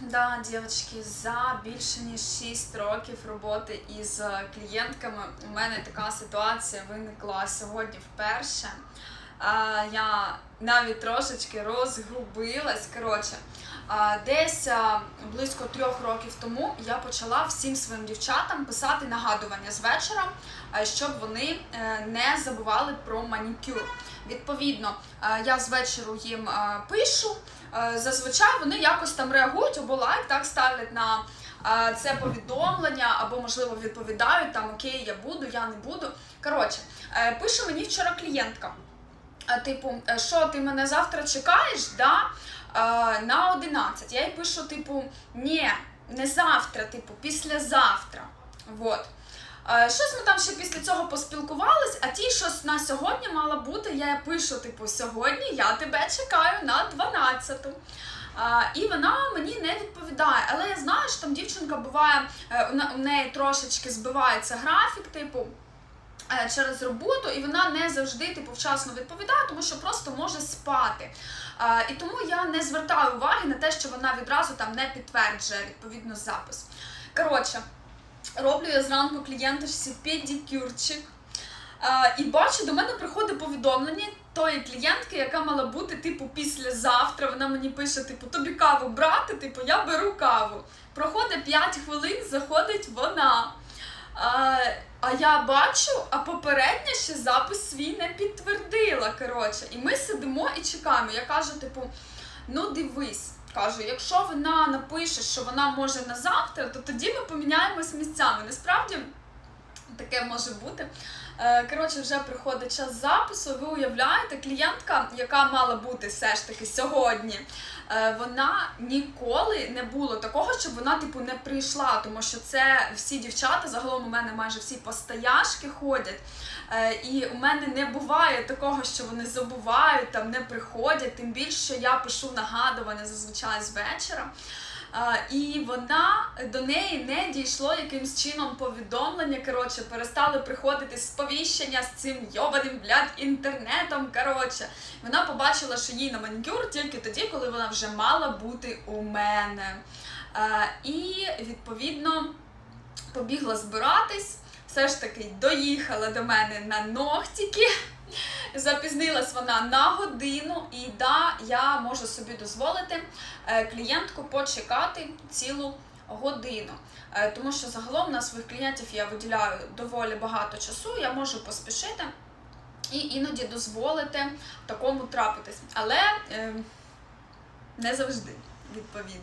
Да, дівчатки, за більше ніж 6 років роботи із е, клієнтками у мене така ситуація виникла сьогодні вперше. Я навіть трошечки розгубилась. Коротше, десь близько трьох років тому я почала всім своїм дівчатам писати нагадування з вечора, щоб вони е, не забували про манікюр. Відповідно, е, я з вечору їм е, пишу. Е, Зазвичай вони якось там реагують або лайк, так ставлять на е, це повідомлення, або можливо відповідають там Окей, я буду, я не буду. Коротше, е, пише мені вчора клієнтка. Типу, що ти мене завтра чекаєш? Да? На 11. Я їй пишу, типу, ні, не завтра, типу, післязавтра. Вот. Е, Щось ми там ще після цього поспілкувались, а ті, щось на сьогодні мала бути, я пишу, типу, сьогодні я тебе чекаю на 12. А, і вона мені не відповідає. Але я знаю, що там дівчинка буває, е, у неї трошечки збивається графік, типу. е, Через роботу, і вона не завжди типу вчасно відповідає, тому що просто може спати. І тому я не звертаю уваги на те, що вона відразу там не підтверджує відповідно запис. Коротше, роблю я зранку клієнточці педикюрчик. І бачу, до мене приходить повідомлення тої клієнтки, яка мала бути, типу, післязавтра. Вона мені пише: типу, тобі каву брати, типу, я беру каву. Проходить 5 хвилин, заходить вона. А, я бачу, а попередня ще запис свій не підтвердила. Коротше, і ми сидимо і чекаємо. Я кажу, типу, ну дивись. Кажу, якщо вона напише, що вона може на завтра, то тоді ми поміняємось місцями. Насправді таке може бути. Е, Коротше, вже приходить час запису. Ви уявляєте, клієнтка, яка мала бути все ж таки сьогодні, вона ніколи не було такого, щоб вона типу не прийшла, тому що це всі дівчата, загалом у мене майже всі постояшки ходять. Е, І у мене не буває такого, що вони забувають, там не приходять, тим більше я пишу нагадування зазвичай з вечора. І вона до неї не дійшло якимсь чином повідомлення. Коротше, перестали приходити сповіщення з цим йобаним блядь, інтернетом. Коротше, вона побачила, що їй на манікюр тільки тоді, коли вона вже мала бути у мене. І відповідно побігла збиратись. Все ж таки доїхала до мене на ногтики. Запізнилась вона на годину, і да, я можу собі дозволити е, клієнтку почекати цілу годину. Е, Тому що загалом на своїх клієнтів я виділяю доволі багато часу, я можу поспішити і іноді дозволити такому трапитись. Але е, не завжди, відповідно.